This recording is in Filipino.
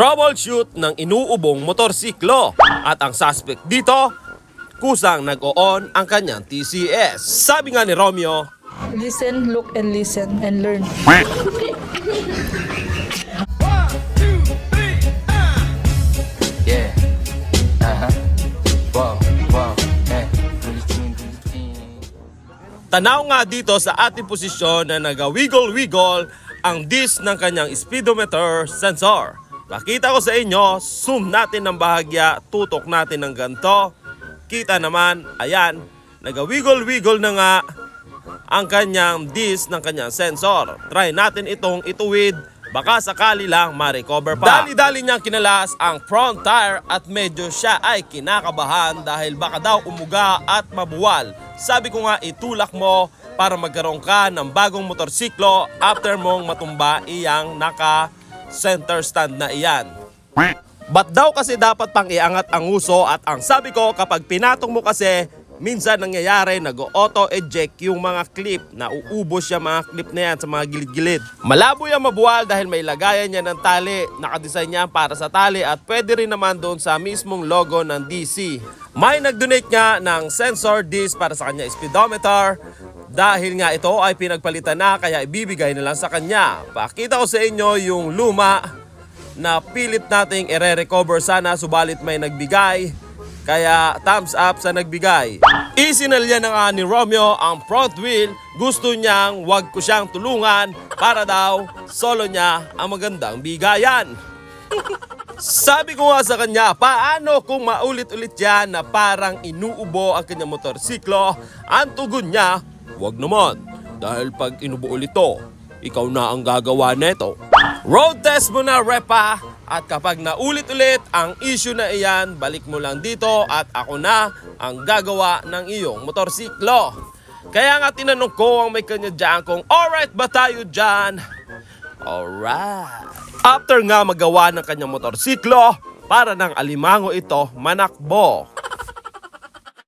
troubleshoot ng inuubong motorsiklo. At ang suspect dito, kusang nag-on ang kanyang TCS. Sabi nga ni Romeo, Listen, look, and listen, and learn. Yeah. Uh-huh. Hey. Routine, routine. Tanaw nga dito sa ating posisyon na naga-wiggle-wiggle ang disc ng kanyang speedometer sensor. Pakita ko sa inyo, zoom natin ng bahagya, tutok natin ng ganto. Kita naman, ayan, naga-wiggle-wiggle na nga ang kanyang disc ng kanyang sensor. Try natin itong ituwid, baka sakali lang ma-recover pa. Dali-dali niyang kinalas ang front tire at medyo siya ay kinakabahan dahil baka daw umuga at mabuwal. Sabi ko nga itulak mo para magkaroon ka ng bagong motorsiklo after mong matumba iyang naka center stand na iyan. Ba't daw kasi dapat pang iangat ang uso at ang sabi ko kapag pinatong mo kasi minsan nangyayari nag-auto-eject yung mga clip na uubos yung mga clip na yan sa mga gilid-gilid. Malabo yan mabuwal dahil may lagayan niya ng tali, nakadesign yan para sa tali at pwede rin naman doon sa mismong logo ng DC. May nag-donate nga ng sensor disc para sa kanya speedometer dahil nga ito ay pinagpalitan na kaya ibibigay na lang sa kanya. Pakita ko sa inyo yung luma na pilit nating ire-recover sana subalit may nagbigay. Kaya thumbs up sa nagbigay. Isinalya na nga ni Romeo ang front wheel. Gusto niyang wag ko siyang tulungan para daw solo niya ang magandang bigayan. Sabi ko nga sa kanya, paano kung maulit-ulit yan na parang inuubo ang kanyang motorsiklo? Ang tugon niya, wag naman. Dahil pag inubo ulit to, ikaw na ang gagawa neto. Road test mo na, repa. At kapag naulit-ulit ang issue na iyan, balik mo lang dito at ako na ang gagawa ng iyong motorsiklo. Kaya nga tinanong ko ang may kanya dyan kung alright ba tayo dyan? Alright. After nga magawa ng kanyang motorsiklo, para ng alimango ito manakbo.